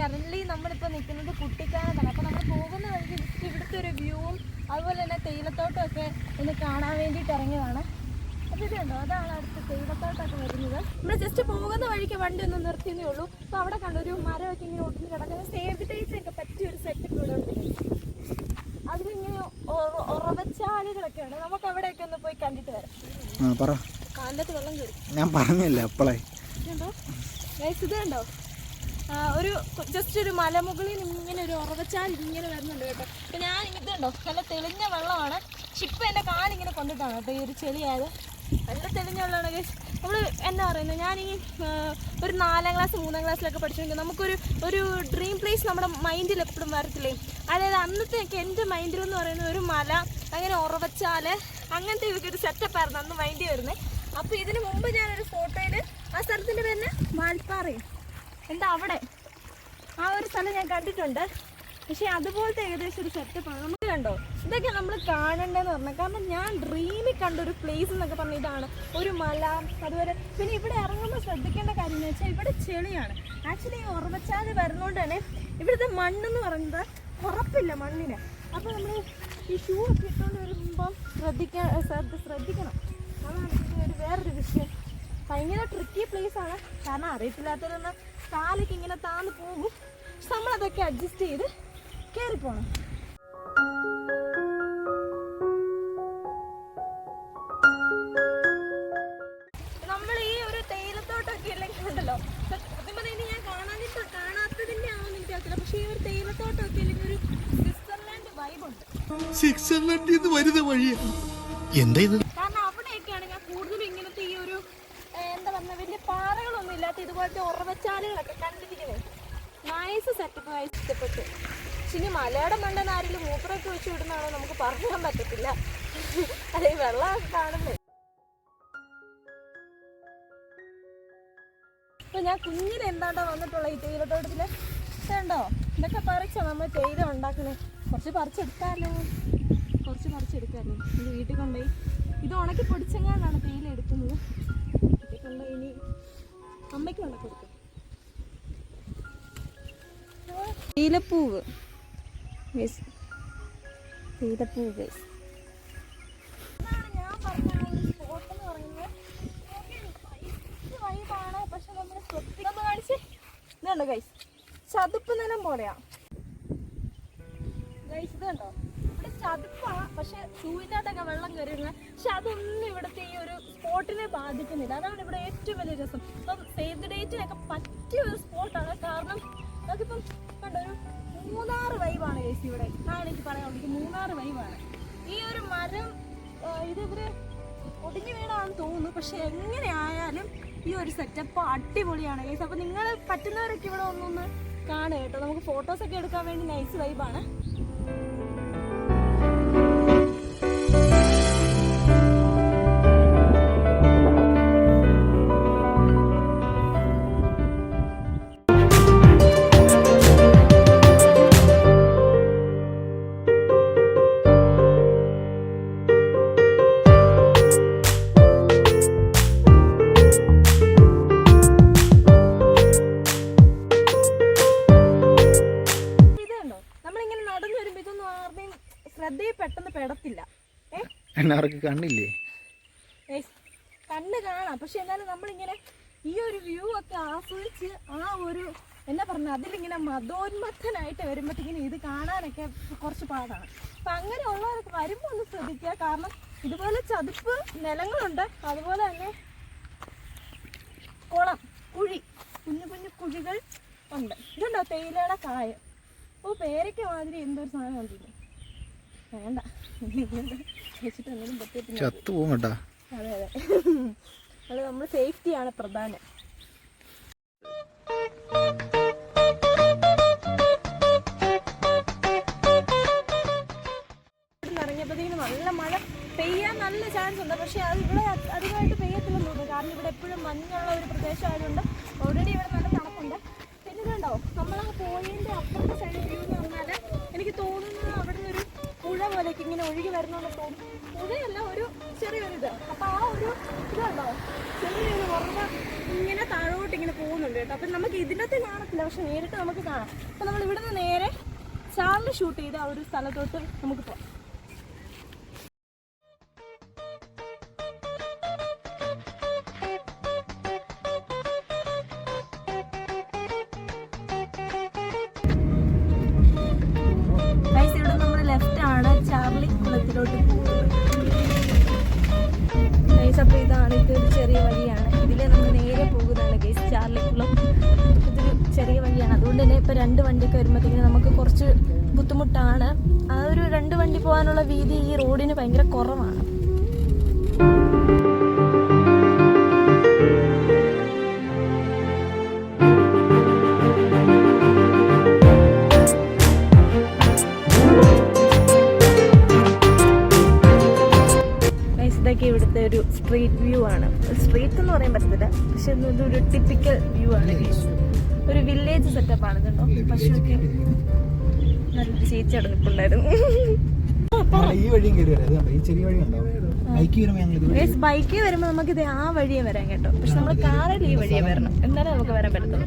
Current നമ്മളിപ്പോൾ നിൽക്കുന്നത് കുട്ടിക്കാനത്താണ്. അപ്പോൾ നമ്മൾ പോകുന്ന വഴിക്ക് ജസ്റ്റ് ഇവിടുത്തെ ഒരു വ്യൂവും അതുപോലെ തന്നെ തേയിലത്തോട്ടം ഒക്കെ ഒന്ന് കാണാൻ വേണ്ടിയിട്ട് ഇറങ്ങിയതാണ്. അപ്പോൾ ഇതുണ്ടോ? അതാണ് അടുത്ത തേയിലത്തോട്ടമൊക്കെ വരുന്നത്. നമ്മൾ ജസ്റ്റ് പോകുന്ന വഴിക്ക് വണ്ടി ഒന്ന് നിർത്തിയതേ ഉള്ളൂ. അപ്പോൾ അവിടെ കണ്ട ഒരു മരമൊക്കെ ഇങ്ങനെ ഒട്ടിന് കിടക്കുന്ന. സേവ് ഒക്കെ പറ്റിയ ഒരു സെറ്റപ്പ് ഇവിടെ ഉണ്ട് അതിലിങ്ങനെ ഉറവച്ചാലുകളൊക്കെയാണ് നമുക്ക് അവിടെയൊക്കെ ഒന്ന് പോയി കണ്ടിട്ട് വരാം. കാലത്ത് പറ. കാലിലത്ത് വെള്ളം കയറി ഞാൻ പറഞ്ഞില്ല അപ്പളേ ഇതുണ്ടോ? ഇത് കണ്ടോ ഒരു ജസ്റ്റ് ഒരു മലമുകളിൽ ഇങ്ങനെ ഒരു ഉറവച്ചാൽ ഇങ്ങനെ വരുന്നുണ്ട് കേട്ടോ. അപ്പൊ ഞാൻ ഇതുണ്ടോ? നല്ല തെളിഞ്ഞ വെള്ളമാണ്. പക്ഷെ ഇപ്പൊ എന്റെ കാലിങ്ങനെ കൊണ്ടിട്ടാണ് കേട്ടോ ഈ ഒരു ചെളിയായത്. നല്ല തെളിഞ്ഞ വെള്ളമാണ് നമ്മൾ എന്താ പറയുന്നത് ഞാൻ ഈ ഒരു നാലാം ക്ലാസ് മൂന്നാം ക്ലാസ്സിലൊക്കെ പഠിച്ചിട്ടുണ്ടെങ്കിൽ നമുക്കൊരു ഒരു ഡ്രീം പ്ലേസ് നമ്മുടെ മൈൻഡിൽ എപ്പോഴും വരത്തില്ലേ? അതായത് അന്നത്തെയൊക്കെ എന്റെ മൈൻഡിൽ എന്ന് പറയുന്നത് ഒരു മല അങ്ങനെ ഉറവച്ചാൽ അങ്ങനത്തെ ഇതൊക്കെ ഒരു സെറ്റപ്പായിരുന്നു അന്ന് മൈൻഡിൽ വരുന്നത് അപ്പോൾ ഇതിന് മുമ്പ് ഞാനൊരു ഫോട്ടോയിൽ ആ സ്ഥലത്തിന്റെ പേരിന് വാൽപ്പാറയും? എന്താ അവിടെ? ആ ഒരു സ്ഥലം ഞാൻ കണ്ടിട്ടുണ്ട്. പക്ഷെ അതുപോലത്തെ ഏകദേശം ഒരു സെറ്റപ്പാണ് നമുക്ക് കണ്ടോ? ഇതൊക്കെ നമ്മൾ കാണണ്ടെന്ന് പറഞ്ഞാൽ കാരണം ഞാൻ ഡ്രീമിൽ കണ്ട ഒരു പ്ലേസ് എന്നൊക്കെ പറഞ്ഞ ഇതാണ്. ഒരു മല അതുപോലെ പിന്നെ ഇവിടെ ഇറങ്ങുമ്പോൾ ശ്രദ്ധിക്കേണ്ട കാര്യം എന്ന് വെച്ചാൽ ഇവിടെ ചെളിയാണ്. ആക്ച്വലി ഈ ഉറവച്ചാൽ വരുന്നതുകൊണ്ട് തന്നെ ഇവിടുത്തെ മണ്ണെന്ന് പറയുന്നത് ഉറപ്പില്ല മണ്ണിന്. അപ്പോൾ നമ്മൾ ഈ ഷൂ ഒക്കെ ഇട്ടുകൊണ്ട് വരുമ്പോൾ ശ്രദ്ധിക്കാൻ ശ്രദ്ധ ശ്രദ്ധിക്കണം. അതാണ് ഒരു വേറൊരു വിഷയം. ഭയങ്കര ട്രിക്കി പ്ലേസ് ആണ്. കാരണം അറിയത്തില്ലാത്തവരൊന്ന് കാലൊക്കെ ഇങ്ങനെ താന്ന് പോകും. പക്ഷെ നമ്മളതൊക്കെ അഡ്ജസ്റ്റ് ചെയ്ത് കയറി പോകണം നമ്മൾ ഈ ഒരു തേയിലത്തോട്ടൊക്കെ ഇല്ലെങ്കിൽ ഉണ്ടല്ലോ. സത്യം ഇനി ഞാൻ കാണാനിട്ട് കാണാത്തതിന്റെ ആണെന്ന് എനിക്കറിയില്ല പക്ഷെ ഈ ഒരു തേയിലത്തോട്ടമൊക്കെ ഇല്ലെങ്കിൽ ഒരു സ്വിറ്റ്സർലാൻഡ് വൈബുണ്ട് സ്വിറ്റ്സർലൻഡിൽ നിന്ന് വരുന്ന വഴിയാണ് എന്താ ഇത് കാരണം അവിടെയൊക്കെയാണ് ഞാൻ കൂടുതലും ഇങ്ങനത്തെ ഈ ഒരു ഏ, എന്താ പറഞ്ഞ വലിയ പാറകളൊന്നും ഇല്ലാത്ത ഇതുപോലത്തെ ഉറവച്ചാലുകളൊക്കെ കണ്ടിരിക്കണേ നൈസ് സെറ്റപ്പ് പക്ഷെ ഇനി മലയുടെ മണ്ടൻ ആരെങ്കിലും മൂത്രമൊക്കെ വെച്ച് വിടുന്നതാണോ നമുക്ക് പറയാൻ പറ്റത്തില്ല. അല്ലെ വെള്ളം കാണുന്നത്. ഇപ്പൊ ഞാൻ കുഞ്ഞിന് എന്താണ്ടോ വന്നിട്ടുള്ള ഈ തേയിലത്തോട്ടത്തിൽ? കണ്ടോ ഇതൊക്കെ പറിച്ചോ നമ്മൾ തേയില ഉണ്ടാക്കണേ. കുറച്ച് പറിച്ചെടുക്കാമല്ലോ കുറച്ച് പറിച്ചെടുക്കാമല്ലോ ഇത് വീട്ടിൽ കൊണ്ടുപോയി. ഇത് ഉണക്കി പൊടിച്ചെങ്ങാണ്ടാണ് തേയില എടുക്കുന്നത്. കൊണ്ടുപോയി ഇനി അമ്മയ്ക്ക് ഉണക്കി കൊടുക്കും. പക്ഷെ നമ്മൾ ശ്രദ്ധിക്കാൻ കാണിച്ച്. ഇതുണ്ടോ ഗൈസ് ചതുപ്പ് നിലം പോലെയാ. ഗൈസ് ഇത് കണ്ടോ ഇവിടെ ചതുപ്പാണ് പക്ഷെ സൂര്യനകത്തൊക്കെ വെള്ളം കയറിയിരുന്നത് പക്ഷെ അതൊന്നും ഇവിടുത്തെ ഈ ഒരു സ്പോട്ടിനെ ബാധിക്കുന്നില്ല. അതാണ് ഇവിടെ ഏറ്റവും വലിയ രസം. ഇപ്പം സേവ് ദ ഡേറ്റിനൊക്കെ പറ്റിയ ഒരു സ്പോട്ടാണ് കാരണം നമുക്കിപ്പം കണ്ടോ ഒരു മൂന്നാറ് വൈവാണ് ചേച്ചി ഇവിടെ. അതാണ് എനിക്ക് പറയാനുള്ളത്. മൂന്നാറ് വൈവാണ് ഈ ഒരു മരം ഇത് ഇവർ ഒടിഞ്ഞു വീണാണെന്ന് തോന്നുന്നു. പക്ഷെ എങ്ങനെയായാലും ഈ ഒരു സെറ്റപ്പ് അടിപൊളിയാണ് ഗൈസ് അപ്പൊ നിങ്ങൾ പറ്റുന്നവരൊക്കെ ഇവിടെ ഒന്നൊന്ന് കാണുക കേട്ടോ. നമുക്ക് ഫോട്ടോസ് ഒക്കെ എടുക്കാൻ വേണ്ടി നൈസ് വൈബാണ് ഏ എന്നാർക്ക് കണ്ണില്ലേ? കണ്ണ് കാണാം. പക്ഷെ എന്നാലും നമ്മളിങ്ങനെ ഈ ഒരു വ്യൂ ഒക്കെ ആസ്വദിച്ച് ആ ഒരു എന്നാ പറഞ്ഞ അതിലിങ്ങനെ മതോന്മത്തനായിട്ട് വരുമ്പോഴത്തേക്കിനും ഇത് കാണാനൊക്കെ കുറച്ച് പാടാണ്. അപ്പം അങ്ങനെയുള്ളവരൊക്കെ വരുമ്പോൾ ഒന്ന് ശ്രദ്ധിക്കുക. കാരണം ഇതുപോലെ ചതുപ്പ് നിലങ്ങളുണ്ട്. അതുപോലെ തന്നെ കുളം കുഴി കുഞ്ഞു കുഞ്ഞു കുഴികൾ ഉണ്ട്. ഇതുണ്ടോ? തേയിലയുടെ കായ ഓ പേരയ്ക്ക മാതിരി എന്തൊരു സാധനം ഉണ്ടല്ലോ. വേണ്ട. ചത്തു പോകും കേട്ടാ അതെ അതെ. അത് നമ്മൾ സേഫ്റ്റിയാണ് പ്രധാനം. ഇറങ്ങിയപ്പോഴത്തേക്കും നല്ല മഴ പെയ്യാൻ നല്ല ചാൻസ് ഉണ്ട്. പക്ഷേ അത് ഇവിടെ അധികമായിട്ട് പെയ്യത്തില്ലെന്ന് തോന്നുന്നു കാരണം ഇവിടെ എപ്പോഴും മഞ്ഞുള്ള ഒരു പ്രദേശമായതുകൊണ്ട് ഓൾറെഡി ഇവിടെ നല്ല തണുപ്പുണ്ട്. പിന്നെ ഇതുണ്ടോ? നമ്മളങ്ങ് പോയതിന്റെ അപ്പുറത്തെ സൈഡ് വ്യൂ എന്ന് പറഞ്ഞാൽ എനിക്ക് തോന്നുന്നത് നിന്നൊരു പുഴ പോലേക്ക് ഇങ്ങനെ ഒഴുകി തോന്നുന്നു പുഴയല്ല ഒരു ചെറിയൊരിത്. അപ്പൊ ആ ഒരു ഇതുണ്ടോ? ചെറിയൊരു ഉറവ ഇങ്ങനെ താഴോട്ട് ഇങ്ങനെ പോകുന്നുണ്ട് കേട്ടോ. അപ്പൊ നമുക്ക് ഇതിനകത്ത് കാണത്തില്ല പക്ഷെ നേരിട്ട് നമുക്ക് കാണാം. അപ്പൊ നമ്മൾ ഇവിടുന്ന് നേരെ ചാർലി ഷൂട്ട് ചെയ്ത് ആ ഒരു സ്ഥലത്തോട്ട് നമുക്ക് പോകാം. ഇപ്പോൾ രണ്ട് വണ്ടിയൊക്കെ വരുമ്പോഴത്തേക്കും നമുക്ക് കുറച്ച് ബുദ്ധിമുട്ടാണ്. ആ ഒരു രണ്ട് വണ്ടി പോകാനുള്ള വീതി ഈ റോഡിന് ഭയങ്കര കുറവാണ്. ഇവിടുത്തെ ഒരു സ്ട്രീറ്റ് വ്യൂ ആണ്. സ്ട്രീറ്റ് എന്ന് പറയാൻ പറ്റത്തില്ല പക്ഷെ ഇതൊരു ടിപ്പിക്കൽ വ്യൂ ആണ്. ഒരു വില്ലേജ് സെറ്റപ്പ് ആണ് കേട്ടോ പശുവൊക്കെ നല്ല ചേച്ചി അവിടെ നിൽപ്പുണ്ടായിരുന്നു ഈ വഴിയും കയറി ഈ ചെറിയ വഴി ഉണ്ടാവും ബൈക്കിൽ വരുമ്പോൾ നമുക്ക് ഇത് ആ വഴിയെ വരാൻ കേട്ടോ. പക്ഷെ നമ്മൾ കാറിൽ ഈ വഴിയെ വരണം. എന്നാലേ നമുക്ക് വരാൻ പറ്റത്തുള്ളൂ.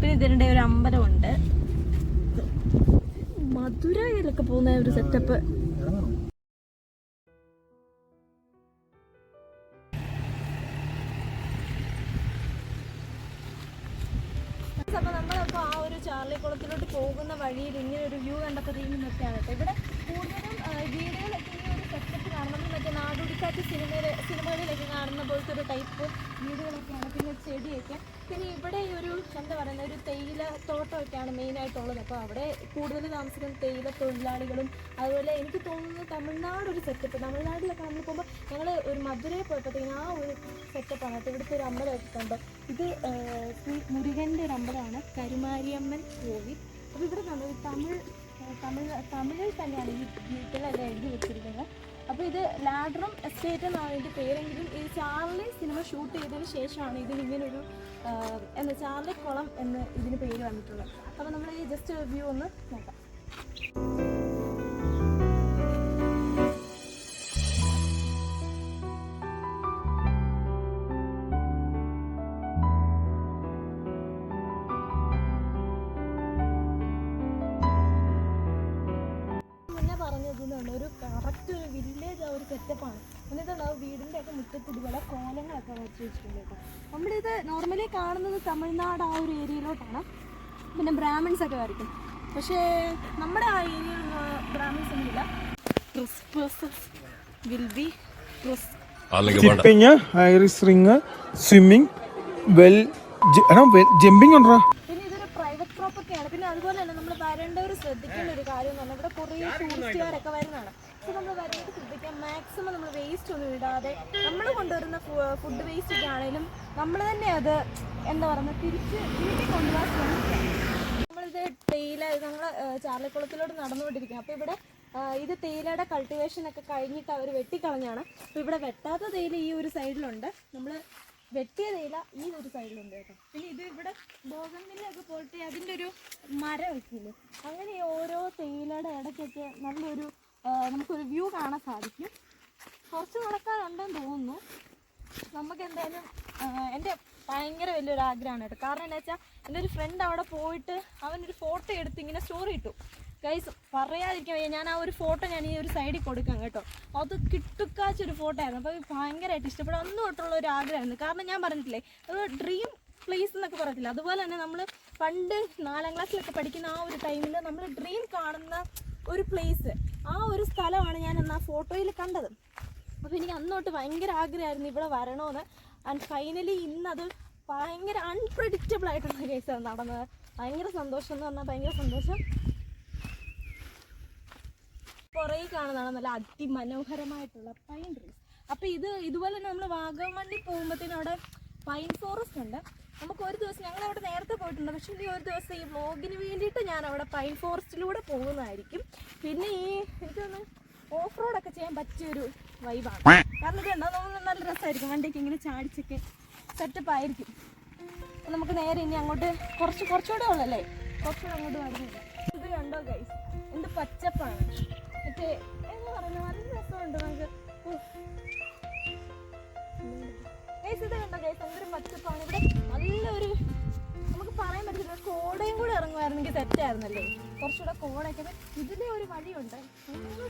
പിന്നെ ഇതിനിടെ ഒരു അമ്പലമുണ്ട്. മധുരയിലൊക്കെ പോകുന്ന ഒരു സെറ്റപ്പ് അപ്പോൾ നമ്മളപ്പോൾ ആ ഒരു ചാർലിക്കുളത്തിലോട്ട് പോകുന്ന വഴിയിൽ ഇങ്ങനെ ഒരു വ്യൂ ഇങ്ങനെ നിർത്തിയാണ് ഇവിടെ കൂടുതലും വീടുകളൊക്കെ ഇങ്ങനെ ഒരു സെറ്റപ്പ് കാണും നമ്മൾ മറ്റേ നാടോടിക്കാറ്റ് സിനിമയിലെ സിനിമകളിലൊക്കെ കാണുന്ന പോലത്തെ ഒരു ടൈപ്പ് വീടുകളൊക്കെയാണ്. പിന്നെ ചെടിയൊക്കെ. പിന്നെ ഇവിടെ ഒരു എന്താ പറയുന്ന ഒരു തേയില തോട്ടമൊക്കെയാണ് മെയിനായിട്ടുള്ളത് അപ്പോൾ അവിടെ കൂടുതൽ താമസിക്കുന്ന തേയില തൊഴിലാളികളും അതുപോലെ എനിക്ക് തോന്നുന്നു തമിഴ്നാട് ഒരു സെറ്റപ്പ് തമിഴ്നാട്ടിലൊക്കെ നമ്മൾ പോകുമ്പോൾ ഞങ്ങൾ ഒരു മധുരയിൽ പോയപ്പോഴത്തേക്കും ആ ഒരു സെറ്റപ്പാണ് കേട്ടോ ഇവിടുത്തെ ഒരു അമ്പലമൊക്കെ കണ്ടോ ഇത് മുരുകന്റെ ഒരു അമ്പലമാണ്. കരുമാരിയമ്മൻ കോവിൽ. അപ്പോൾ ഇവിടെ നമ്മൾ തമിഴ് തമിഴ് തമിഴിൽ തന്നെയാണ് ഈ വീട്ടിലെല്ലാം എഴുതി വെച്ചിരിക്കുന്നത്. അപ്പോൾ ഇത് ലാഡറും എസ്റ്റേറ്റ് എന്നാണ് പേരെങ്കിലും ഈ ചാർലി സിനിമ ഷൂട്ട് ചെയ്തതിന് ശേഷമാണ് ഇതിന് ആ, എന്താ ചാർലി കുളം എന്ന് ഇതിന് പേര് വന്നിട്ടുള്ളത്. അപ്പോൾ നമ്മൾ ഈ ജസ്റ്റ് വ്യൂ ഒന്ന് നോക്കാം. പോകുന്നുണ്ട് ഒരു കറക്റ്റ് ഒരു വില്ലേജ് ആ ഒരു സെറ്റപ്പാണ് എന്നിട്ടുള്ള വീടിന്റെ ഒക്കെ മുറ്റത്ത് ഇതുപോലെ കോലങ്ങളൊക്കെ വരച്ച് വെച്ചിട്ടുണ്ട് കേട്ടോ. നമ്മളിത് നോർമലി കാണുന്നത് തമിഴ്നാട് ആ ഒരു ഏരിയയിലോട്ടാണ് പിന്നെ ബ്രാഹ്മിൺസ് ഒക്കെ വരയ്ക്കും. പക്ഷേ നമ്മുടെ ആ ഏരിയയിൽ ബ്രാഹ്മിൺസ് ഒന്നുമില്ല വിൽബി ഐറിസ് റിങ് സ്വിമ്മിങ് വെൽ ജമ്പിങ് ഉണ്ടോ? വരേണ്ടവർ ശ്രദ്ധിക്കേണ്ട ഒരു കാര്യം എന്ന് പറഞ്ഞാൽ ഇവിടെ കുറേ ടൂറിസ്റ്റുകാരൊക്കെ വരുന്നതാണ്. അപ്പോൾ നമ്മൾ വരേണ്ടത് ശ്രദ്ധിക്കാം. മാക്സിമം നമ്മൾ വേസ്റ്റ് ഒന്നും ഇടാതെ നമ്മൾ കൊണ്ടുവരുന്ന ഫുഡ് വേസ്റ്റ് ഒക്കെ ആണെങ്കിലും നമ്മൾ തന്നെ അത് എന്താ പറയുക തിരിച്ച് വീട്ടിൽ കൊണ്ടുപോകാൻ ശ്രമിക്കാം. നമ്മളിത് തേയില നമ്മൾ ചാർലിക്കുളത്തിലോട്ട് നടന്നുകൊണ്ടിരിക്കുക അപ്പോൾ ഇവിടെ ഇത് തേയിലയുടെ കൾട്ടിവേഷൻ ഒക്കെ കഴിഞ്ഞിട്ട് അവർ വെട്ടിക്കളഞ്ഞാണ്. അപ്പോൾ ഇവിടെ വെട്ടാത്ത തേയില ഈ ഒരു സൈഡിലുണ്ട് നമ്മൾ വെട്ടിയ തേയില ഈ ഒരു സൈഡിലുണ്ട് കേട്ടോ. പിന്നെ ഇത് ഇവിടെ ബോഗൻവില്ലൊക്കെ പോയിട്ട് അതിന്റെ ഒരു മരം വെക്കില്ലേ? അങ്ങനെ ഈ ഓരോ തേയിലയുടെ ഇടയ്ക്കൊക്കെ നല്ലൊരു നമുക്കൊരു വ്യൂ കാണാൻ സാധിക്കും. കുറച്ച് നടക്കാനുണ്ടെന്ന് തോന്നുന്നു. നമുക്ക് എന്തായാലും എന്റെ ഭയങ്കര വലിയൊരു ആഗ്രഹമാണ് കേട്ടോ. കാരണം എന്താ വെച്ചാൽ എന്റെ ഒരു ഫ്രണ്ട് അവിടെ പോയിട്ട് അവനൊരു ഫോട്ടോ എടുത്ത് ഇങ്ങനെ സ്റ്റോറി ഇട്ടു. ഗൈസ് പറയാതിരിക്കാൻ വയ്യ. ഞാൻ ആ ഒരു ഫോട്ടോ ഞാൻ ഈ ഒരു സൈഡിൽ കൊടുക്കാം കേട്ടോ. അത് കിട്ടുക്കാച്ചൊരു ഫോട്ടോ ആയിരുന്നു. അപ്പോൾ ഭയങ്കരമായിട്ട് ഇഷ്ടപ്പെടും അന്ന് തൊട്ടുള്ള ഒരു ആഗ്രഹമായിരുന്നു. കാരണം ഞാൻ പറഞ്ഞിട്ടില്ലേ ഒരു ഡ്രീം പ്ലേസ് എന്നൊക്കെ പറയത്തില്ല? അതുപോലെ തന്നെ നമ്മൾ പണ്ട് നാലാം ക്ലാസ്സിലൊക്കെ പഠിക്കുന്ന ആ ഒരു ടൈമിൽ നമ്മൾ ഡ്രീം കാണുന്ന ഒരു പ്ലേസ് ആ ഒരു സ്ഥലമാണ് ഞാൻ അന്ന് ആ ഫോട്ടോയിൽ കണ്ടത്. അപ്പോൾ എനിക്ക് അന്നോട്ട് ഭയങ്കര ആഗ്രഹമായിരുന്നു ഇവിടെ വരണമെന്ന്. ആൻഡ് ഫൈനലി ഇന്നത് ഭയങ്കര അൺപ്രഡിക്റ്റബിൾ ആയിട്ടുള്ള കേസാണ് നടന്നത്. ഭയങ്കര സന്തോഷം എന്ന് പറഞ്ഞാൽ ഭയങ്കര സന്തോഷം. പുറകെ കാണുന്നതാണ് നല്ല അതിമനോഹരമായിട്ടുള്ള പൈൻ ട്രീസ് അപ്പോൾ ഇത് ഇതുപോലെ തന്നെ നമ്മൾ വാഗമണ്ണിൽ പോകുമ്പോഴത്തേനും അവിടെ പൈൻ ഫോറസ്റ്റ് ഉണ്ട്. നമുക്ക് ഒരു ദിവസം ഞങ്ങൾ അവിടെ നേരത്തെ പോയിട്ടുണ്ട്. പക്ഷേ ഇനി ഒരു ദിവസം ഈ വ്ലോഗിന് വേണ്ടിയിട്ട് ഞാൻ അവിടെ പൈൻ ഫോറസ്റ്റിലൂടെ പോകുന്നതായിരിക്കും. പിന്നെ ഈ എനിക്കൊന്ന് ഓഫ് റോഡൊക്കെ ചെയ്യാൻ പറ്റിയൊരു വൈബാണ് കാരണം ഇത് ഉണ്ടോ നമ്മൾ നല്ല രസമായിരിക്കും വണ്ടിയൊക്കെ ഇങ്ങനെ ചാടിച്ചൊക്കെ സെറ്റപ്പ് ആയിരിക്കും. നമുക്ക് നേരെ ഇനി അങ്ങോട്ട് കുറച്ച് കുറച്ചുകൂടെ ഉള്ളല്ലേ? കുറച്ചുകൂടെ അങ്ങോട്ട് വരുന്നില്ല ഇത് കണ്ടോ ഗൈസ് എന്ത് പച്ചപ്പാണ്. മറ്റേ എന്താ പറയുന്നത് നല്ല രസമുണ്ട് നമുക്ക്. പച്ചപ്പാണ് ഇവിടെ നല്ലൊരു ആയിരുന്നെങ്കിൽ സെറ്റ് ആയിരുന്നല്ലേ? കുറച്ചുകൂടെ കോടയൊക്കെ. ഇതിലെ ഒരു വഴിയുണ്ട്.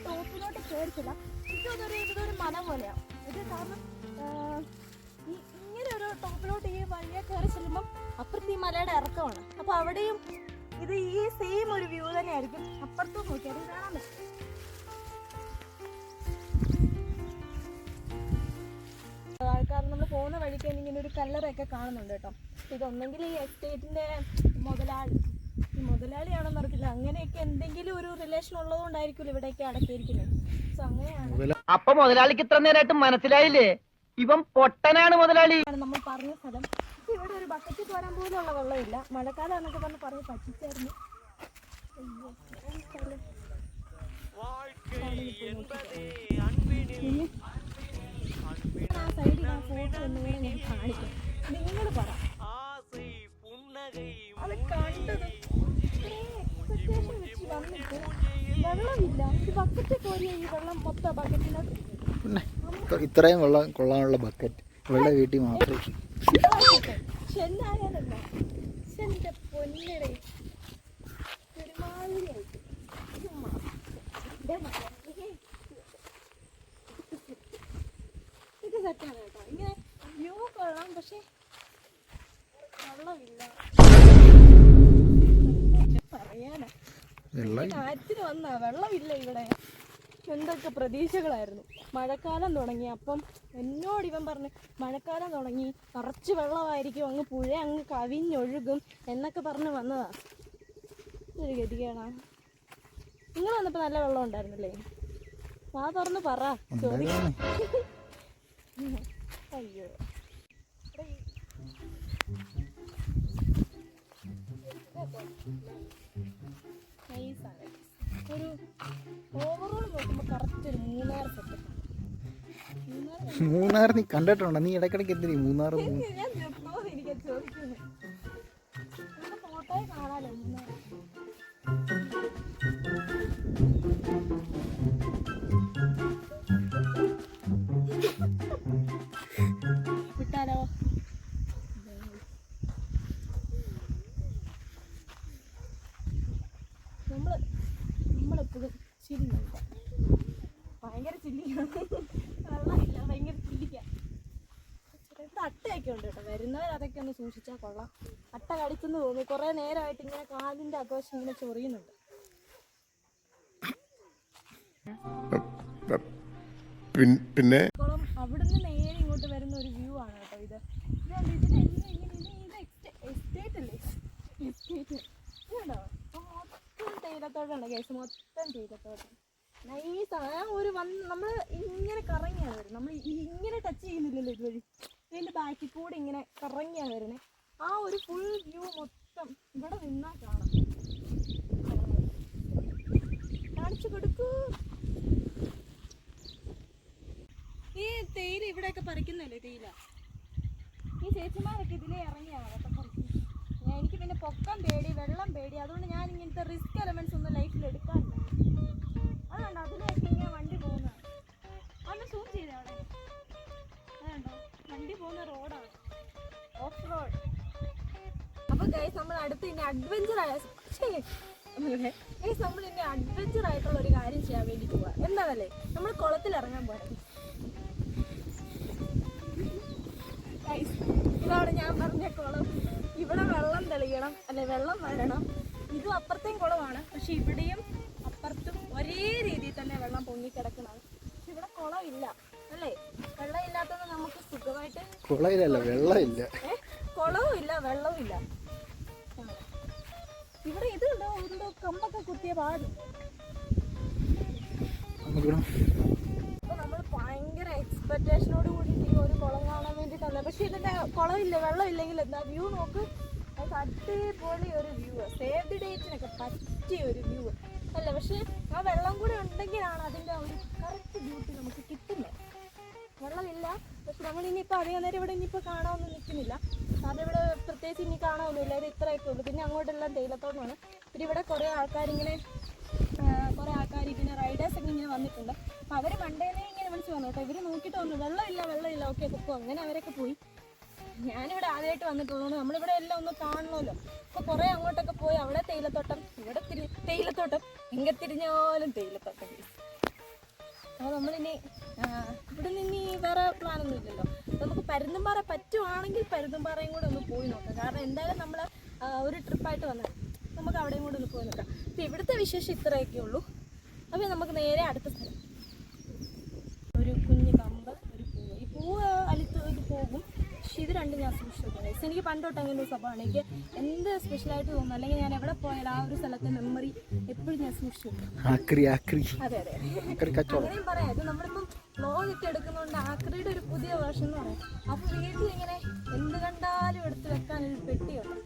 ടോപ്പിലോട്ട് കയറിച്ചില്ല ഇതൊരു ഇതൊരു മല പോലെയാണ് ഇത് കാരണം ഈ ഇങ്ങനെ ഒരു ടോപ്പിലോട്ട് ഈ വഴിയെ കയറി ചെല്ലുമ്പം അപ്പുറത്ത് ഈ മലയുടെ ഇറക്കമാണ്. അപ്പൊ അവിടെയും ഇത് ഈ സെയിം ഒരു വ്യൂ തന്നെയായിരിക്കും. അപ്പുറത്തും നോക്കിയാൽ കാണാൻ പറ്റും. ആൾക്കാർ നമ്മൾ പോകുന്ന വഴിക്ക് തന്നെ ഇങ്ങനെ ഒരു കല്ലറയൊക്കെ കാണുന്നുണ്ട് കേട്ടോ. ഇതൊന്നെങ്കിൽ ഈ എസ്റ്റേറ്റിന്റെ മുതലാളി മുതലാളിയാണോ മുതലാളിയാണെന്ന് അറിയത്തില്ല. അങ്ങനെയൊക്കെ എന്തെങ്കിലും ഒരു റിലേഷൻ ഉള്ളതുകൊണ്ടായിരിക്കും ഇവിടെയൊക്കെ അടക്കിയിരിക്കുന്നത്. സോ അങ്ങനെയാണ്. അപ്പൊ മുതലാളിക്ക് ഇത്ര നേരമായിട്ട് മനസ്സിലായില്ലേ? ഇവൻ പൊട്ടനാണ് മുതലാളി. നമ്മൾ പറഞ്ഞ സ്ഥലം. ഇവിടെ ഒരു ബക്കറ്റ് പോരാൻ പോലുള്ള വെള്ളമില്ല. മഴക്കാലം എന്നൊക്കെ പറഞ്ഞ് പറഞ്ഞ് പറ്റിച്ചായിരുന്നു. ഈ സ്ഥലം. പിന്നെ ഇത്ര- ഇത്രയും വെള്ളം കൊള്ളാനുള്ള ബക്കറ്റ് വെള്ളം വീട്ടിൽ മാത്രം ഒരുമാതിരിയായിട്ട് ചുമ്മാ. ദേ മക്കളെ, ഇത് സെറ്റാണ് കേട്ടോ ഇങ്ങനെ വ്യൂ കൊള്ളാം പക്ഷേ വെള്ളമില്ല. പറയാനാ. വെള്ളം കാറ്റിന് വന്നാ വെള്ളമില്ല ഇവിടെ. എന്തൊക്കെ പ്രതീക്ഷകളായിരുന്നു. മഴക്കാലം തുടങ്ങി. അപ്പം എന്നോട് ഇവൻ പറഞ്ഞു മഴക്കാലം തുടങ്ങി. നിറച്ച് വെള്ളമായിരിക്കും. അങ്ങ് പുഴ അങ്ങ് കവിഞ്ഞൊഴുകും എന്നൊക്കെ പറഞ്ഞ് വന്നതാ. ഒരു ഗതികേടാ. നിങ്ങൾ വന്നപ്പോൾ നല്ല വെള്ളം ഉണ്ടായിരുന്നില്ലേ? വാ തുറന്ന് പറ. ചോദിക്കാം. അയ്യോ. നൈസാണ്. ഒരു ഓവറോൾ നോക്കുമ്പോൾ കറക്റ്റ് ഒരു മൂന്നാർ സെറ്റ് മൂന്നാർ നീ കണ്ടിട്ടുണ്ടോ? നീ ഇടയ്ക്കിടയ്ക്ക് എന്തിനീ മൂന്നാർ സൂക്ഷിച്ചാൽ കൊള്ളാം. അട്ട കടിച്ചെന്ന് തോന്നി കുറേ നേരമായിട്ട് ഇങ്ങനെ കാലിന്റെ ആഘോഷം ഇങ്ങനെ ചൊറിയുന്നുണ്ട്. പിന്നെ? അവിടുന്ന് നേരെ ഇങ്ങോട്ട് വരുന്ന ഒരു വ്യൂ ആണ് കേട്ടോ ഇത്. എസ്റ്റേറ്റ് അല്ലേ? എസ്റ്റേറ്റ് ഇതുണ്ടോ? അപ്പൊ മൊത്തം തേയിലത്തോട്ടാണ് കേസ് മൊത്തം തേയിലത്തോട്ടം. നൈസാണ് ഒരു വന്ന് നമ്മൾ ഇങ്ങനെ കറങ്ങിയാണ് വരും നമ്മൾ ഇങ്ങനെ ടച്ച് ചെയ്യുന്നില്ലല്ലോ ഇതുവഴി. ഇതിന്റെ ബാക്കിൽ കൂടെ ഇങ്ങനെ കറങ്ങിയാണ് വരുന്നത് ആ ഒരു ഫുൾ വ്യൂ മൊത്തം ഇവിടെ നിന്നാ കാണാം കാണിച്ചു കൊടുക്കൂ. ഈ തേയില ഇവിടെയൊക്കെ പറിക്കുന്നല്ലേ തേയില? ഈ ചേച്ചിമാരൊക്കെ ഇതിലേ ഇറങ്ങിയാണ് ഞാൻ എനിക്ക് പിന്നെ പൊക്കം പേടി വെള്ളം പേടി. അതുകൊണ്ട് ഞാൻ ഇങ്ങനത്തെ റിസ്ക് എലമെന്റ്സ് ഒന്നും ലൈഫിൽ എടുക്കാറില്ല. അതുകൊണ്ട് അതിലേക്ക് ഇങ്ങനെ വണ്ടി പോകുന്നതാണ് ഒന്ന് സൂം ചെയ്തേ അവിടെ. വണ്ടി പോകുന്ന റോഡാണ്. ഓഫ് റോഡ് അപ്പൊ ഗൈസ് നമ്മൾ അടുത്ത് ഇനി അഡ്വഞ്ചർ ആയ ഗൈസ് നമ്മൾ ഇനി അഡ്വഞ്ചർ ആയിട്ടുള്ള ഒരു കാര്യം ചെയ്യാൻ വേണ്ടി പോവാ. എന്താണല്ലേ നമ്മൾ കുളത്തിൽ ഇറങ്ങാൻ Guys, ഇതാണ് ഞാൻ പറഞ്ഞ കുളം. ഇവിടെ വെള്ളം തെളിയണം അല്ലെ വെള്ളം വരണം. ഇതും അപ്പുറത്തെയും കുളമാണ്. പക്ഷെ ഇവിടെയും അപ്പുറത്തും ഒരേ രീതിയിൽ തന്നെ വെള്ളം പൊങ്ങിക്കിടക്കണം പക്ഷെ ഇവിടെ കുളം ഇല്ല അല്ലേ? വെള്ളം നമുക്ക് സുഖമായിട്ട് കുളയിലല്ല വെള്ളമില്ല? കുളവും ഇല്ല വെള്ളവും ഇല്ല ഇവിടെ ഇത് ഉണ്ടോ എന്തോ കമ്പൊക്കെ കുത്തിയ പാട്. അപ്പൊ നമ്മൾ ഭയങ്കര എക്സ്പെക്ടേഷനോട് കൂടി ഈ ഒരു കുളം കാണാൻ വേണ്ടിയിട്ടല്ല പക്ഷെ ഇതിന്റെ കുളമില്ല വെള്ളം ഇല്ലെങ്കിൽ എന്താ വ്യൂ നോക്ക്? അത് അടിപൊളി ഒരു വ്യൂ സേവ് ദി ഡേറ്റിനൊക്കെ പറ്റിയ ഒരു വ്യൂ അല്ല പക്ഷെ ആ വെള്ളം കൂടെ ഉണ്ടെങ്കിലാണ് അതിന്റെ ഒരു കറക്റ്റ് ബ്യൂട്ടി നമുക്ക് കിട്ടുന്നത്. വെള്ളമില്ല. പക്ഷെ നമ്മൾ ഇനിയിപ്പോൾ അധികം നേരം ഇവിടെ ഇനിയിപ്പോൾ കാണാനൊന്നും നിൽക്കുന്നില്ല. കാരണം ഇവിടെ പ്രത്യേകിച്ച് ഇനി കാണാനൊന്നുമില്ല. ഇത് ഇത്രയൊക്കെ ഉള്ളൂ പിന്നെ അങ്ങോട്ടെല്ലാം തേയിലത്തോട്ടമാണ്. പിന്നെ ഇവിടെ കുറേ ആൾക്കാരിങ്ങനെ കുറേ ആൾക്കാർ ഇങ്ങനെ റൈഡേഴ്സ് ഒക്കെ ഇങ്ങനെ വന്നിട്ടുണ്ട്. അപ്പം അവർ മണ്ടേനെ ഇങ്ങനെ വിളിച്ച് വന്നു കേട്ടോ. ഇവർ നോക്കിയിട്ട് വന്നു. വെള്ളമില്ല വെള്ളമില്ല. ഓക്കെ പൊക്കോ. അങ്ങനെ അവരൊക്കെ പോയി. ഞാനിവിടെ ആദ്യമായിട്ട് വന്നിട്ടുള്ളൂ നമ്മളിവിടെ എല്ലാം ഒന്ന് കാണണമല്ലോ. അപ്പോൾ കുറേ അങ്ങോട്ടൊക്കെ പോയി. അവിടെ തേയിലത്തോട്ടം ഇവിടെ തിരി തേയിലത്തോട്ടം. ഇങ്ങനെ തിരിഞ്ഞാലും തേയിലത്തോട്ടം. അപ്പോൾ നമ്മളിനി ഇവിടെ നിന്ന് ഈ വേറെ പ്ലാനൊന്നും ഇല്ലല്ലോ. നമുക്ക് പരുന്തുംപാറ പറ്റുവാണെങ്കിൽ പരുന്തുംപാറയും കൂടെ ഒന്ന് പോയി നോക്കാം. കാരണം എന്തായാലും നമ്മൾ ഒരു ട്രിപ്പായിട്ട് വന്നത് നമുക്ക് അവിടെയും കൂടെ ഒന്ന് പോയി നോക്കാം. അപ്പോൾ ഇവിടുത്തെ വിശേഷം ഇത്രയൊക്കെ ഉള്ളൂ. അപ്പോൾ നമുക്ക് നേരെ അടുത്ത സ്ഥലം. ഒരു കുഞ്ഞ് കമ്പ് ഒരു പൂവ് ഈ പൂവ് അലുത്ത് ഇത് പോകും. പക്ഷെ ഇത് രണ്ടും ഞാൻ സൂക്ഷിച്ചു ഗൈസ് എനിക്ക് പണ്ടോട്ട് അങ്ങനെ ഒരു സ്വഭാവമാണ്. എനിക്ക് എന്ത് സ്പെഷ്യലായിട്ട് തോന്നുന്നു? അല്ലെങ്കിൽ ഞാൻ എവിടെ പോയാലും ആ ഒരു സ്ഥലത്തെ മെമ്മറി എപ്പോഴും ഞാൻ സൂക്ഷിച്ചു വെക്കും. ആക്രി ആക്രി. അതെ അതെ. അങ്ങനെയും പറയാം. ഇത് നമ്മളിപ്പം വ്ളോഗ് ഒക്കെ എടുക്കുന്നതുകൊണ്ട് ആക്രിയുടെ ഒരു പുതിയ വേർഷൻ എന്ന് പറയാം. അപ്പോൾ വീട്ടിൽ ഇങ്ങനെ എന്ത് കണ്ടാലും എടുത്ത് വെക്കാൻ ഒരു പെട്ടിയുണ്ട്.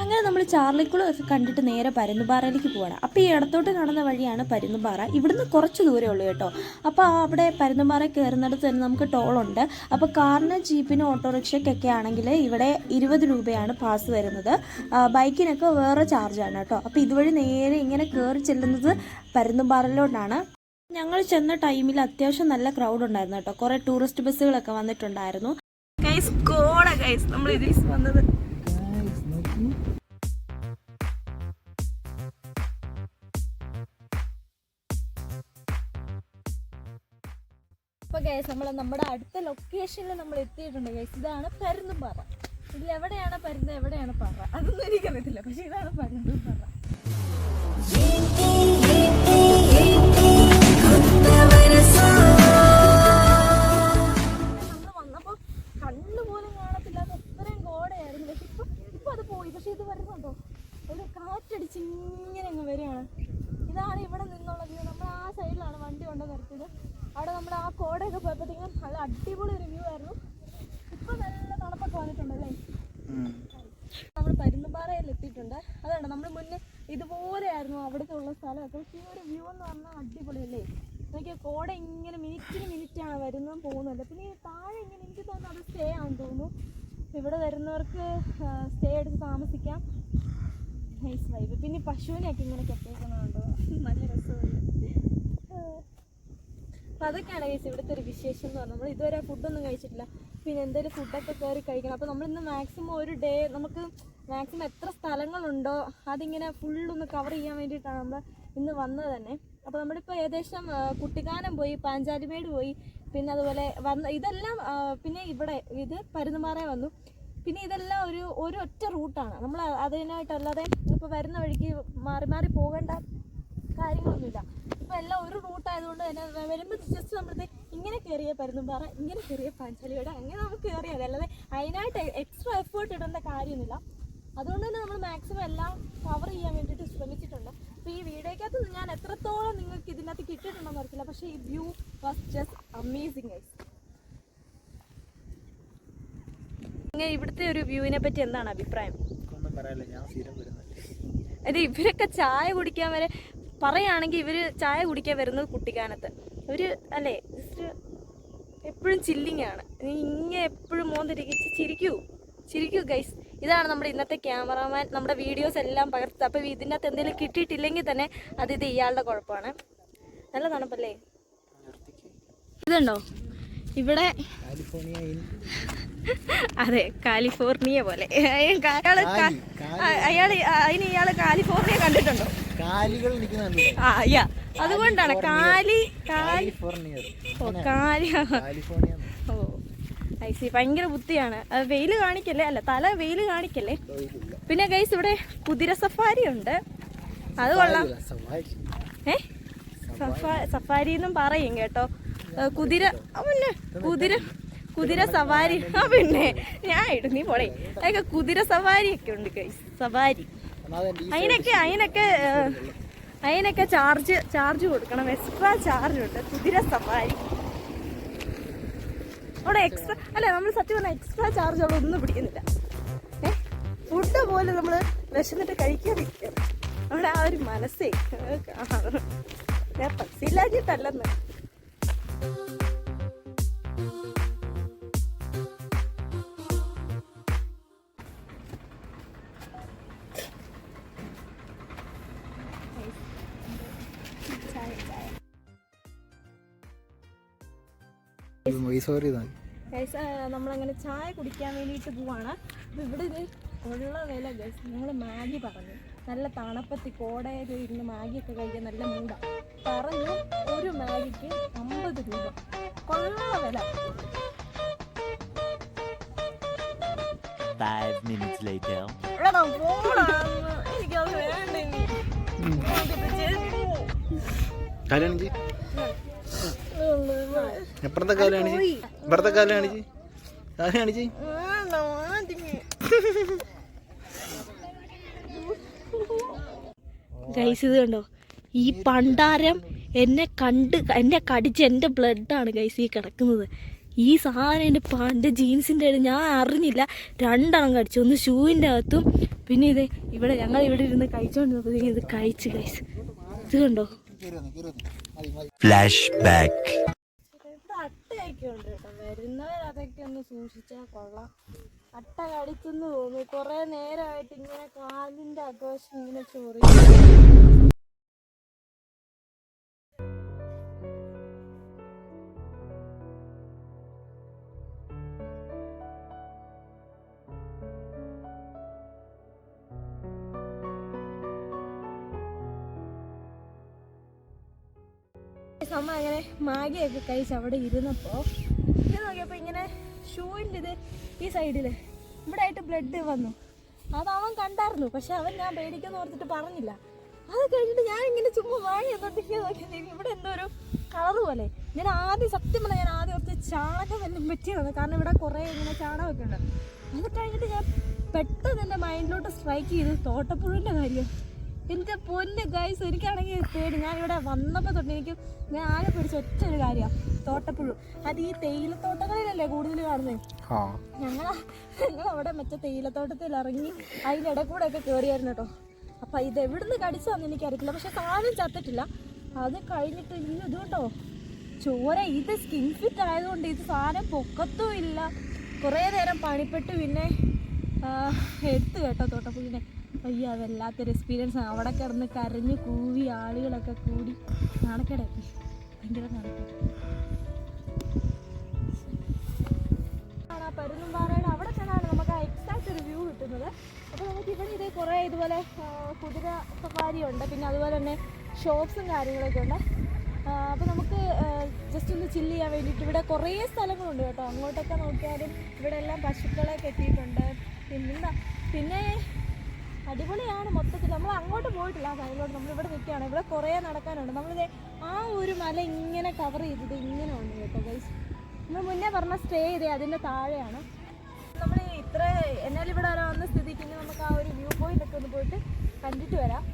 അങ്ങനെ നമ്മൾ ചാർലിക്കുളം ഒക്കെ കണ്ടിട്ട് നേരെ പരുന്നുപാറയിലേക്ക് പോവാണ്. അപ്പോൾ ഈ ഇടത്തോട്ട് കാണുന്ന വഴിയാണ് പരുന്നുപാറ ഇവിടുന്ന് കുറച്ച് ദൂരമേ ഉള്ളൂ കേട്ടോ. അപ്പോൾ അവിടെ പരുന്നുപാറ കയറുന്നിടത്ത് തന്നെ നമുക്ക് ടോളുണ്ട് അപ്പോൾ കാറിന് ജീപ്പിനും ഓട്ടോറിക്ഷയ്ക്കൊക്കെ ആണെങ്കിൽ ഇവിടെ ഇരുപത് രൂപയാണ് പാസ് വരുന്നത്. ബൈക്കിനൊക്കെ വേറെ ചാർജാണ് കേട്ടോ. അപ്പോൾ ഇതുവഴി നേരെ ഇങ്ങനെ കയറി ചെല്ലുന്നത് പരുന്നുപാറയിലോട്ടാണ് ഞങ്ങൾ ചെന്ന ടൈമിൽ അത്യാവശ്യം നല്ല ക്രൗഡ് ഉണ്ടായിരുന്നു കേട്ടോ. കുറേ ടൂറിസ്റ്റ് ബസ്സുകളൊക്കെ വന്നിട്ടുണ്ടായിരുന്നു. നമ്മൾ വന്നത്. അപ്പോൾ ഗൈസ് നമ്മൾ നമ്മുടെ അടുത്ത ലൊക്കേഷനിൽ നമ്മൾ എത്തിയിട്ടുണ്ട് ഗൈസ് ഇതാണ് പരുന്തുംപാറ ഇതിൽ എവിടെയാണ് പരുന്ന്? എവിടെയാണ് പാറ. അതൊന്നും എനിക്കറിയത്തില്ല പക്ഷെ ഇതാണ് പരുന്തുംപാറ ഇത് വരുന്നുണ്ടോ? ഒരു കാറ്റടിച്ച് ഇങ്ങനെ അങ്ങ് വരികയാണ്. ഇതാണ് ഇവിടെ നിന്നുള്ള നമ്മൾ ആ സൈഡിലാണ് വണ്ടി കൊണ്ട് നിർത്തിയത് അവിടെ നമ്മൾ ആ കോടയൊക്കെ പോയപ്പോഴത്തേക്കും നല്ല അടിപൊളി ഒരു വ്യൂ ആയിരുന്നു. ഇപ്പൊ നല്ല തണുപ്പൊക്കെ വന്നിട്ടുണ്ടല്ലേ നമ്മൾ പരുന്തുംപാറയിൽ എത്തിയിട്ടുണ്ട് അതാണ് നമ്മൾ മുന്നേ ഇതുപോലെയായിരുന്നു അവിടുത്തെ ഉള്ള സ്ഥലമൊക്കെ പക്ഷേ ഈ ഒരു വ്യൂ എന്ന് പറഞ്ഞാൽ അടിപൊളിയല്ലേ നോക്കിയ കോട ഇങ്ങനെ മിനിറ്റിന് മിനിറ്റാണ് വരുന്നതും പോകുന്നുണ്ട് പിന്നെ ഈ താഴെ ഇങ്ങനെ എനിക്ക് തോന്നുന്നു അത് സ്റ്റേ ആണെന്ന് തോന്നുന്നു ഇവിടെ വരുന്നവർക്ക് സ്റ്റേ എടുത്ത് താമസിക്കാം. നൈസ് വൈബ് പിന്നെ പശുവിനെയൊക്കെ ഇങ്ങനെ കെട്ടിയേക്കുന്നതുണ്ടോ നല്ല രസമുണ്ട്. അപ്പം അതൊക്കെയാണ് കേസ് ഇവിടുത്തെ ഒരു വിശേഷം എന്ന് പറഞ്ഞാൽ നമ്മൾ ഇതുവരെ ഫുഡൊന്നും കഴിച്ചിട്ടില്ല. പിന്നെ എന്തെങ്കിലും ഫുഡൊക്കെ കയറി കഴിക്കണം. അപ്പോൾ നമ്മളിന്ന് മാക്സിമം ഒരു ഡേ നമുക്ക് മാക്സിമം എത്ര സ്ഥലങ്ങളുണ്ടോ അതിങ്ങനെ ഫുള്ളൊന്ന് കവർ ചെയ്യാൻ വേണ്ടിയിട്ടാണ് നമ്മൾ ഇന്ന് വന്നത് തന്നെ. അപ്പോൾ നമ്മളിപ്പോൾ ഏകദേശം കുട്ടിക്കാനം പോയി പാഞ്ചാലിമേട് പോയി. പിന്നെ അതുപോലെ വന്ന് ഇതെല്ലാം പിന്നെ ഇവിടെ ഇത് പരുന്നുമാറേ വന്നു. പിന്നെ ഇതെല്ലാം ഒരു ഒരൊറ്റ റൂട്ടാണ്. നമ്മൾ അതിനായിട്ടല്ലാതെ ഇപ്പോൾ വരുന്ന വഴിക്ക് മാറി മാറി പോകേണ്ട കാര്യങ്ങളൊന്നുമില്ല. ഇപ്പം എല്ലാം ഒരു റൂട്ടായതുകൊണ്ട് തന്നെ വരുമ്പോൾ ജസ്റ്റ് നമ്മളത് ഇങ്ങനെ കയറിയ പരുന്നുംപാറ ഇങ്ങനെ കയറിയ പാഞ്ചാലിയുടെ അങ്ങനെ നമുക്ക് കയറിയത് അല്ലാതെ അതിനായിട്ട് എക്സ്ട്രാ എഫേർട്ട് ഇടേണ്ട കാര്യമൊന്നുമില്ല. അതുകൊണ്ട് തന്നെ നമ്മൾ മാക്സിമം എല്ലാം കവർ ചെയ്യാൻ വേണ്ടിയിട്ട് ശ്രമിച്ചിട്ടുണ്ട്. അപ്പോൾ ഈ വീഡിയോക്കകത്ത് ഞാൻ എത്രത്തോളം നിങ്ങൾക്ക് ഇതിനകത്ത് കിട്ടിയിട്ടുണ്ടെന്ന് അറിയില്ല പക്ഷേ ഈ വ്യൂ വാസ് ജസ്റ്റ് അമേസിങ് ഐസ് ഇവിടുത്തെ ഒരു വ്യൂവിനെ പറ്റി എന്താണ് അഭിപ്രായം? ഒന്നും പറയാനില്ല ഞാൻ സ്ഥിരം വരുന്നത്. അത് ഇവരൊക്കെ ചായ കുടിക്കാൻ വരെ പറയുകയാണെങ്കിൽ ഇവർ ചായ കുടിക്കാൻ വരുന്നത് കുട്ടിക്കാനത്ത്. ഇവർ അല്ലേ ജസ്റ്റ് എപ്പോഴും ചില്ലിങ് ആണ്. ഇങ്ങനെ എപ്പോഴും മോന്തിരിക്കിച്ച് ചിരിക്കൂ. ചിരിക്കൂ ഗൈസ് ഇതാണ് നമ്മുടെ ഇന്നത്തെ ക്യാമറാമാൻ നമ്മുടെ വീഡിയോസ് എല്ലാം പകർത്തുക അപ്പോൾ ഇതിനകത്ത് എന്തെങ്കിലും കിട്ടിയിട്ടില്ലെങ്കിൽ തന്നെ അത് ഇത് ഇയാളുടെ കുഴപ്പമാണ്. നല്ല തണുപ്പല്ലേ? ഇതുണ്ടോ? ഇവിടെ കാലിഫോർണിയ അതെ കാലിഫോർണിയ പോലെ. അയാൾ അയാൾ അതിന് ഇയാൾ കാലിഫോർണിയ കണ്ടിട്ടുണ്ടോ? കാലികൾ ആ യാ. അതുകൊണ്ടാണ് കാലി കാലി. കാലിഫോർണിയ. ഓ കാലി. കാലിഫോർണിയ ഓ ഐ സി ഭയങ്കര ബുദ്ധിയാണ്. വെയിൽ വെയിൽ കാണിക്കല്ലേ? അല്ല തല വെയിൽ കാണിക്കല്ലേ? പിന്നെ ഗൈസ് ഇവിടെ കുതിര സഫാരി ഉണ്ട്. അത് കൊള്ളാം. ഏ? സഫാ സഫാരി എന്നും പറയും കേട്ടോ. കുതിര പിന്നെ കുതിര കുതിര സവാരി. ആ പിന്നെ. ഞാൻ ഇടും. നീ പോളേ. അതൊക്കെ കുതിര സവാരി ഒക്കെ ഉണ്ട് സവാരി. അതിനൊക്കെ അതിനൊക്കെ അതിനൊക്കെ ചാർജ് ചാർജ് കൊടുക്കണം. എക്സ്ട്രാ ചാർജ് ഉണ്ട്. കുതിര സവാരി. അവിടെ എക്സ്ട്രാ അല്ല നമ്മൾ സത്യം പറഞ്ഞാൽ എക്സ്ട്രാ ചാർജ് അവിടെ ഒന്നും പിടിക്കുന്നില്ല. ഏ? ഫുഡ് പോലെ നമ്മൾ വിശന്നിട്ട് കഴിക്കാതിരിക്കുക. അവിടെ ആ ഒരു മനസ്സേ. ഞാൻ പസിലാക്കിട്ടല്ലെന്ന് വോയിസ് ഓവർ ചെയ്താൽ നമ്മളങ്ങനെ ചായ കുടിക്കാൻ വേണ്ടിയിട്ട് പോവാണ്. ഇവിടെ ഇത് ഉള്ള വില ഗസ് ഞങ്ങൾ മാഗി പറഞ്ഞു. നല്ല തണുപ്പത്തി കോടയിൽ ഇരുന്ന് മാഗിയൊക്കെ കഴിക്കാൻ നല്ല മൂട പറഞ്ഞു ഒരു മാഗിക്ക് അമ്പത് രൂപ. കൊള്ള വില. Five minutes later. എപ്പുറത്തെ ഇപ്പുറത്തെ കാലാണിച്ച് കാലാണിച്ച് വേണ്ട, മാറ്റിക്ക്. ഗൈസ് ഇത് കണ്ടോ? ഈ പണ്ടാരം എന്നെ കണ്ട് എന്നെ കടിച്ച് എന്റെ ബ്ലഡാണ് ഗൈസ് ഈ കിടക്കുന്നത്. ഈ സാധനം എന്റെ പണ്ട് ജീൻസിന്റെ ഇടയിൽ ഞാൻ അറിഞ്ഞില്ല. രണ്ടെണ്ണം കടിച്ചു. ഒന്ന് ഷൂവിന്റെ അകത്തും പിന്നെ ഇത് ഇവിടെ ഞങ്ങൾ ഇവിടെ ഇരുന്ന് കഴിച്ചുകൊണ്ടിരുന്നപ്പോഴത്തേക്കും ഇത് കഴിച്ച് ഗൈസ്. ഇത് കണ്ടോ? ഫ്ലാഷ് ഇവിടെ അട്ടയൊക്കെ ഉണ്ട് കേട്ടോ അതൊക്കെ ഒന്ന് സൂക്ഷിച്ചാൽ കൊള്ളാം. അട്ട കടിച്ചെന്ന് തോന്നുന്നു. കുറേ നേരമായിട്ട് ഇങ്ങനെ കാലിന്റെ അകവശം ഇങ്ങനെ ചൊറി അമ്മ അങ്ങനെ മാഗിയൊക്കെ കഴിച്ച് അവിടെ ഇരുന്നപ്പോൾ ഇത് നോക്കിയപ്പോൾ ഇങ്ങനെ ഷൂവിന്റെ ഇത് ഈ സൈഡിൽ ഇവിടെ ആയിട്ട് ബ്ലഡ് വന്നു. അത് അവൻ കണ്ടായിരുന്നു പക്ഷെ അവൻ ഞാൻ പേടിക്കുന്ന ഓർത്തിട്ട് പറഞ്ഞില്ല. അത് കഴിഞ്ഞിട്ട് ഞാൻ ഇങ്ങനെ ചുമ്മാ വാങ്ങി എന്നിട്ട് നോക്കിയത് ഇവിടെ എന്തോ ഒരു കളർ പോലെ. ഞാൻ ആദ്യം സത്യം പറഞ്ഞാൽ ഞാൻ ആദ്യം ഓർത്ത് ചാണകം എല്ലാം പറ്റിയതാണ് കാരണം ഇവിടെ കുറേ ഇങ്ങനെ ചാണകമൊക്കെ ഉണ്ട്. അത് കഴിഞ്ഞിട്ട് ഞാൻ പെട്ടെന്ന് എന്റെ മൈൻഡിലോട്ട് സ്ട്രൈക്ക് ചെയ്ത് തോട്ടപ്പുഴുവിന്റെ കാര്യം. എന്റെ പൊന്ന് ഗൈസ് എനിക്കാണെങ്കിൽ പേടി. ഞാൻ ഇവിടെ വന്നപ്പോൾ തൊട്ട് എനിക്ക് ഞാൻ ആകെ പിടിച്ച ഒറ്റ ഒരു കാര്യമാണ് തോട്ടപ്പുഴു. അത് ഈ തേയിലത്തോട്ടങ്ങളിലല്ലേ കൂടുതൽ കാണുന്നത് ഞങ്ങൾ ഞങ്ങൾ അവിടെ മറ്റേ തേയിലത്തോട്ടത്തിൽ ഇറങ്ങി അതിന്റെ കൂടെ ഒക്കെ കയറിയായിരുന്നു കേട്ടോ. അപ്പം ഇത് എവിടുന്ന് കടിച്ചതാണെന്ന് എനിക്കറിയത്തില്ല. പക്ഷെ സാധനം ചത്തിട്ടില്ല. അത് കഴിഞ്ഞിട്ട് ഇന്ന് ഇത് കേട്ടോ ചോര ഇത് സ്കിൻ ഫിറ്റ് ആയതുകൊണ്ട് ഇത് സാധനം പൊക്കത്തും ഇല്ല കുറേ നേരം പണിപ്പെട്ട് പിന്നെ എടുത്തു കേട്ടോ തോട്ടപ്പുഴിനെ അയ്യോ അതല്ലാത്തൊരു എക്സ്പീരിയൻസ് ആണ്. അവിടെ കിടന്ന് കരഞ്ഞ് കൂവി ആളുകളൊക്കെ കൂടി നടക്കട ഭയങ്കര നടക്കട പരുന്നുംപാറയുടെ അവിടെ ചെന്നാണ് നമുക്ക് ആ എക്സാക്റ്റ് ഒരു വ്യൂ കിട്ടുന്നത്. അപ്പോൾ നമുക്ക് ഇവിടെ ഇത് കുറേ ഇതുപോലെ കുതിര സഫാരി ഉണ്ട് പിന്നെ അതുപോലെ തന്നെ ഷോപ്സും കാര്യങ്ങളൊക്കെ ഉണ്ട്. അപ്പോൾ നമുക്ക് ജസ്റ്റ് ഒന്ന് ചില്ല് ചെയ്യാൻ വേണ്ടിയിട്ട് ഇവിടെ കുറേ സ്ഥലങ്ങളുണ്ട് കേട്ടോ. അങ്ങോട്ടൊക്കെ നോക്കിയാലും ഇവിടെ എല്ലാം പശുക്കളെ കെട്ടിയിട്ടുണ്ട്. പിന്നെന്താ പിന്നെ അടിപൊളിയാണ് മൊത്തത്തിൽ. നമ്മൾ അങ്ങോട്ട് പോയിട്ടില്ല ആ സൈഡിലോട്ട്. നമ്മളിവിടെ നിൽക്കുകയാണ്. ഇവിടെ കുറേ നടക്കാനുണ്ട്. നമ്മളിത് ആ ഒരു മല ഇങ്ങനെ കവർ ചെയ്തത് ഇങ്ങനെ ഉണ്ട് കേട്ടോ ഗൈസ് നമ്മൾ മുന്നേ പറഞ്ഞ സ്റ്റേ ചെയ്തേ അതിന്റെ താഴെയാണ്. നമ്മൾ ഇത്ര എന്നാലും ഇവിടെ വരെ വന്ന സ്ഥിതിക്ക് നമുക്ക് ആ ഒരു വ്യൂ പോയിന്റ് ഒക്കെ ഒന്ന് പോയിട്ട് കണ്ടിട്ട് വരാം.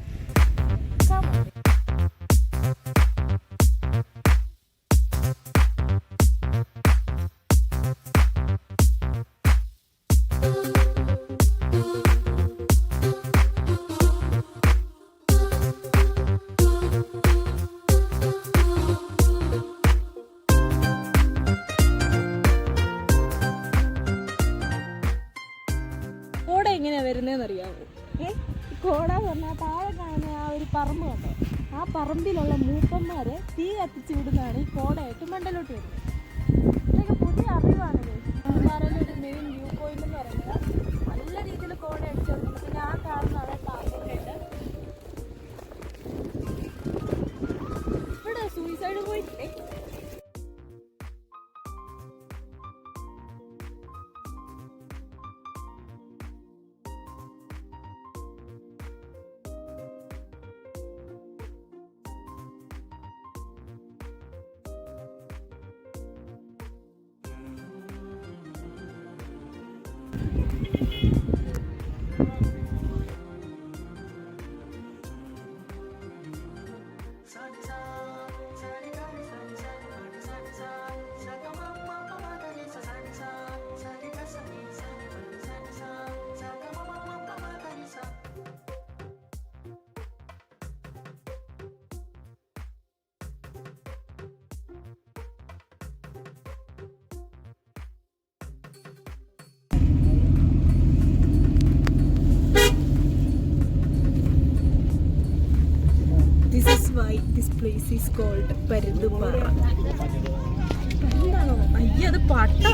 പറമ്പിലുള്ള മൂപ്പന്മാരെ തീ കത്തിച്ചു വിടുന്നതാണ് ഈ കോടയായിട്ട് മണ്ടലോട്ട് വരുന്നത്. പ്ലേസ് ഈസ് കോൾഡ് പരുന്തുംപാറ പരുന്താണോ പട്ട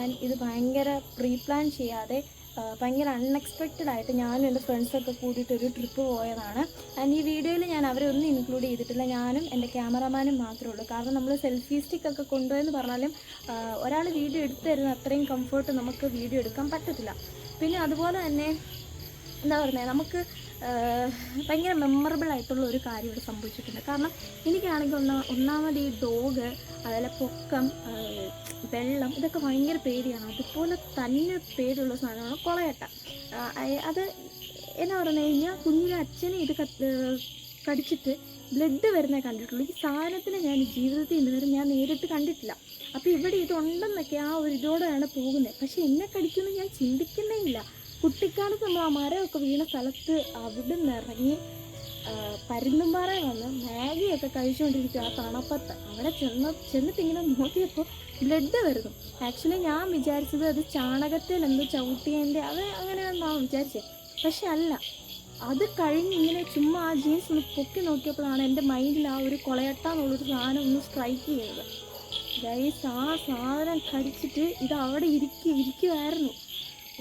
ആൻഡ് ഇത് ഭയങ്കര പ്രീ പ്ലാൻ ചെയ്യാതെ ഭയങ്കര അൺഎക്സ്പെക്റ്റഡ് ആയിട്ട് ഞാനും എന്റെ ഫ്രണ്ട്സൊക്കെ കൂടിയിട്ട് ഒരു ട്രിപ്പ് പോയതാണ്. ആൻഡ് ഈ വീഡിയോയിൽ ഞാൻ അവരെ ഒന്നും ഇൻക്ലൂഡ് ചെയ്തിട്ടില്ല. ഞാനും എന്റെ ക്യാമറമാനും മാത്രമേ ഉള്ളൂ. കാരണം നമ്മൾ സെൽഫി സ്റ്റിക്ക് ഒക്കെ കൊണ്ടുപോയെന്ന് പറഞ്ഞാലും ഒരാൾ വീഡിയോ എടുത്തു തരുന്ന അത്രയും കംഫർട്ട് നമുക്ക് വീഡിയോ എടുക്കാൻ പറ്റത്തില്ല. പിന്നെ അതുപോലെ തന്നെ എന്താ പറയുന്നത് നമുക്ക് ഭയങ്കര മെമ്മറബിൾ ആയിട്ടുള്ള ഒരു കാര്യം ഇവിടെ സംഭവിച്ചിട്ടുണ്ട്. കാരണം എനിക്കാണെങ്കിൽ ഒന്നാ ഒന്നാമത് ഈ ഡോഗ് അതുപോലെ പൊക്കം വെള്ളം ഇതൊക്കെ ഭയങ്കര പേടിയാണ്. അതുപോലെ തന്നെ പേടിയുള്ള സാധനമാണ് കൊളയട്ട. അത് എന്നാ പറഞ്ഞു കഴിഞ്ഞാൽ കുഞ്ഞിലെ അച്ഛനെ ഇത് കടിച്ചിട്ട് ബ്ലഡ് വരുന്ന കണ്ടിട്ടുള്ളൂ. ഈ സാധനത്തിന് ഞാൻ ജീവിതത്തിൽ ഇന്നുവരെ ഞാൻ നേരിട്ട് കണ്ടിട്ടില്ല. അപ്പോൾ ഇവിടെ ഇതുണ്ടെന്നൊക്കെ ആ ഒരു ഇതോടെയാണ് പോകുന്നത്. പക്ഷേ എന്നെ കടിക്കുമെന്ന് ഞാൻ ചിന്തിക്കുന്നേ ഇല്ല. കുട്ടിക്കാലത്ത് നമ്മൾ ആ മരമൊക്കെ വീണ സ്ഥലത്ത് അവിടെ നിന്ന് ഇറങ്ങി പരുന്തുംപാറ വന്ന് മാഗിയൊക്കെ കഴിച്ചുകൊണ്ടിരിക്കുക ആ തണുപ്പത്ത്. അവിടെ ചെന്ന് ചെന്നിട്ട് ഇങ്ങനെ നോക്കിയപ്പോൾ ബ്ലഡ് വരുന്നു. ആക്ച്വലി ഞാൻ വിചാരിച്ചത് അത് ചാണകത്തിൽ എന്തോ ചവിട്ടിയതിന്റെ അത് അങ്ങനെയാണെന്നാണ് വിചാരിച്ചത് പക്ഷെ അല്ല അത് കഴിഞ്ഞ് ഇങ്ങനെ ചുമ്മാ ആ ജീൻസ് ഒന്ന് പൊക്കി നോക്കിയപ്പോഴാണ് എന്റെ മൈൻഡിൽ ആ ഒരു കൊളയട്ട എന്നുള്ളൊരു സാധനം ഒന്ന് സ്ട്രൈക്ക് ചെയ്യുന്നത് ഗൈസ് ആ സാധനം കടിച്ചിട്ട് ഇത് അവിടെ ഇരിക്കുക ഇരിക്കുമായിരുന്നു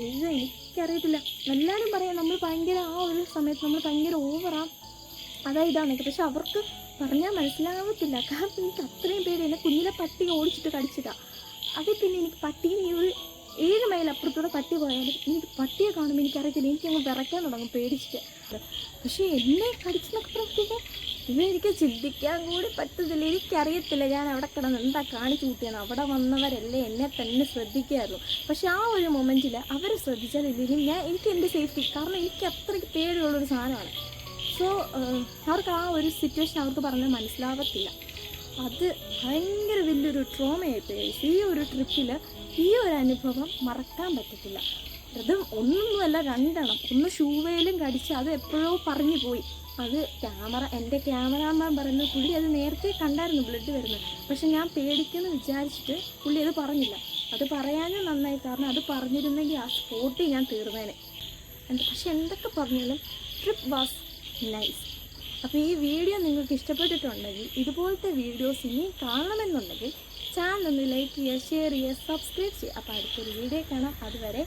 ഇത് എനിക്കറിയത്തില്ല. എല്ലാവരും പറയാം നമ്മൾ ഭയങ്കര ആ ഒരു സമയത്ത് നമ്മൾ ഭയങ്കര ഓവറാ അതാ ഇതാന്നൊക്കെ പക്ഷെ അവർക്ക് പറഞ്ഞാൽ മനസ്സിലാവത്തില്ല. കാരണം എനിക്ക് അത്രയും പേര് എന്നെ കുഞ്ഞിലെ പട്ടി ഓടിച്ചിട്ട് കടിച്ചതാ. അതിൽ പിന്നെ എനിക്ക് പട്ടീനെ ഈ ഒരു ഏഴ് മൈൽ അപ്പുറത്തൂടെ പട്ടി പോയാലും എനിക്ക് പട്ടിയെ കാണുമ്പോൾ എനിക്കറിയത്തില്ല. എനിക്ക് അങ്ങ് വിറയ്ക്കാൻ തുടങ്ങും പേടിച്ചിട്ട്. പക്ഷേ എന്നെ കടിച്ചെന്നൊക്കെ പറഞ്ഞിട്ട് ഇനി എനിക്ക് ചിന്തിക്കാൻ കൂടി പറ്റത്തില്ല. എനിക്കറിയത്തില്ല. ഞാൻ അവിടെ കിടന്ന് എന്താ കാണിച്ചു കൂട്ടിയാണ് അവിടെ വന്നവരല്ലേ എന്നെ തന്നെ ശ്രദ്ധിക്കുമായിരുന്നു പക്ഷെ ആ ഒരു മൊമെന്റിൽ അവർ ശ്രദ്ധിച്ചാലില്ലെങ്കിലും ഞാൻ എനിക്ക് എന്റെ സേഫ്റ്റി. കാരണം എനിക്ക് അത്രയ്ക്ക് പേടിയുള്ളൊരു സാധനമാണ്. സോ അവർക്ക് ആ ഒരു സിറ്റുവേഷൻ അവർക്ക് പറഞ്ഞാൽ മനസ്സിലാവത്തില്ല. അത് ഭയങ്കര വലിയൊരു ട്രോമയായി പോയി. ഈ ഒരു ട്രിപ്പിൽ ഈ ഒരു അനുഭവം മറക്കാൻ പറ്റത്തില്ല. അത് ഒന്നൊന്നുമല്ല രണ്ടെണ്ണം. ഒന്ന് ഷൂവേലും കടിച്ച് അത് എപ്പോഴോ പറഞ്ഞു പോയി. അത് ക്യാമറ എന്റെ ക്യാമറാമാൻ പറയുന്നത് പുള്ളി അത് നേരത്തെ കണ്ടായിരുന്നു ബ്ലഡ് വരുന്നത്. പക്ഷെ ഞാൻ പേടിക്കുന്നു വിചാരിച്ചിട്ട് പുള്ളി അത് പറഞ്ഞില്ല. അത് പറയാനും നന്നായി. കാരണം അത് പറഞ്ഞിരുന്നെങ്കിൽ ആ സ്പോട്ടിൽ ഞാൻ തീർന്നേനെ. പക്ഷെ എന്തൊക്കെ പറഞ്ഞാലും ട്രിപ്പ് വാസ് നൈസ് അപ്പോൾ ഈ വീഡിയോ നിങ്ങൾക്ക് ഇഷ്ടപ്പെട്ടിട്ടുണ്ടെങ്കിൽ ഇതുപോലത്തെ വീഡിയോസ് ഇനിയും കാണണമെന്നുണ്ടെങ്കിൽ ചാനൽ ഒന്ന് ലൈക്ക് ചെയ്യുക ഷെയർ ചെയ്യുക സബ്സ്ക്രൈബ് ചെയ്യുക. അപ്പോൾ അടുത്തൊരു വീഡിയോ കാണാം. അതുവരെ